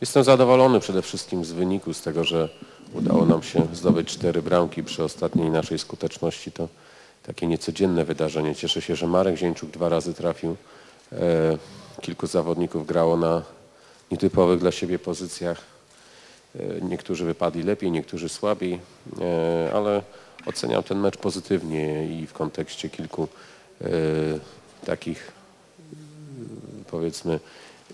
Jestem zadowolony przede wszystkim z wyniku, z tego, że udało nam się zdobyć cztery bramki przy ostatniej naszej skuteczności. To takie niecodzienne wydarzenie. Cieszę się, że Marek Zieńczuk dwa razy trafił. E, kilku zawodników grało na nietypowych dla siebie pozycjach. E, niektórzy wypadli lepiej, niektórzy słabiej, e, ale oceniam ten mecz pozytywnie i w kontekście kilku e, takich powiedzmy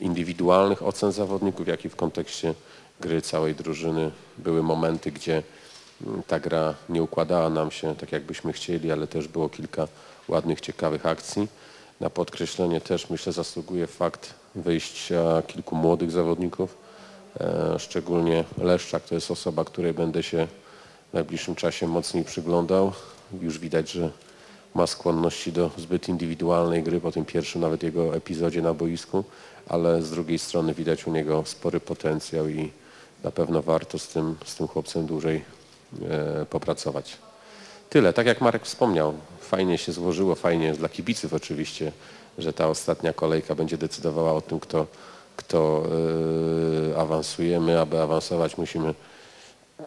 indywidualnych ocen zawodników, jak i w kontekście gry całej drużyny. Były momenty, gdzie mm, ta gra nie układała nam się tak, jakbyśmy chcieli, ale też było kilka ładnych, ciekawych akcji. Na podkreślenie też myślę zasługuje fakt wyjścia kilku młodych zawodników, e, szczególnie Leszczak to jest osoba, której będę się w najbliższym czasie mocniej przyglądał. Już widać, że ma skłonności do zbyt indywidualnej gry po tym pierwszym nawet jego epizodzie na boisku, ale z drugiej strony widać u niego spory potencjał i na pewno warto z tym, z tym chłopcem dłużej e, popracować. Tyle, tak jak Marek wspomniał, fajnie się złożyło, fajnie dla kibiców oczywiście, że ta ostatnia kolejka będzie decydowała o tym, kto, kto e, awansujemy. Aby awansować musimy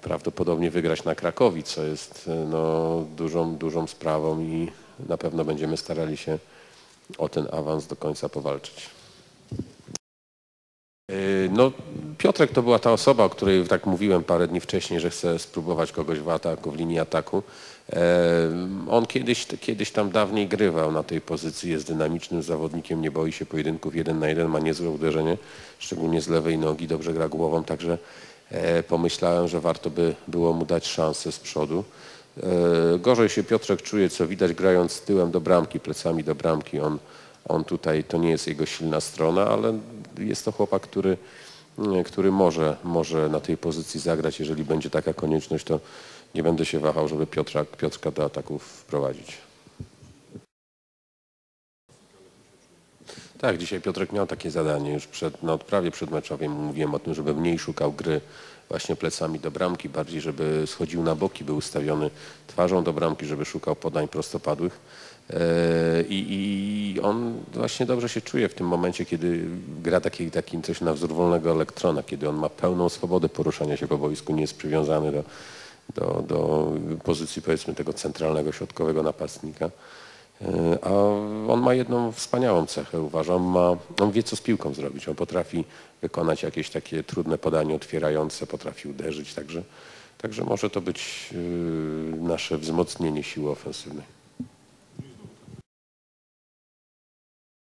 prawdopodobnie wygrać na Krakowi, co jest e, no, dużą, dużą sprawą i na pewno będziemy starali się o ten awans do końca powalczyć. E, No, Piotrek to była ta osoba, o której tak mówiłem parę dni wcześniej, że chce spróbować kogoś w ataku, w linii ataku. E, On kiedyś, kiedyś tam dawniej grywał na tej pozycji, jest dynamicznym zawodnikiem, nie boi się pojedynków jeden na jeden, ma niezłe uderzenie, szczególnie z lewej nogi, dobrze gra głową, także pomyślałem, że warto by było mu dać szansę z przodu. E, Gorzej się Piotrek czuje, co widać grając tyłem do bramki, plecami do bramki. On, on tutaj, to nie jest jego silna strona, ale jest to chłopak, który, mm, który może, może na tej pozycji zagrać. Jeżeli będzie taka konieczność, to nie będę się wahał, żeby Piotra, Piotrka do ataków wprowadzić. Tak, dzisiaj Piotrek miał takie zadanie już przed, na odprawie przedmeczowej. Mówiłem o tym, żeby mniej szukał gry właśnie plecami do bramki, bardziej żeby schodził na boki, był ustawiony twarzą do bramki, żeby szukał podań prostopadłych. E, I, I on właśnie dobrze się czuje w tym momencie, kiedy gra taki, takim coś na wzór wolnego elektrona, kiedy on ma pełną swobodę poruszania się po boisku, nie jest przywiązany do, do, do pozycji powiedzmy tego centralnego, środkowego napastnika. E, A ma jedną wspaniałą cechę, uważam. Ma, on wie, co z piłką zrobić. On potrafi wykonać jakieś takie trudne podanie otwierające, potrafi uderzyć, także, także może to być yy, nasze wzmocnienie siły ofensywnej.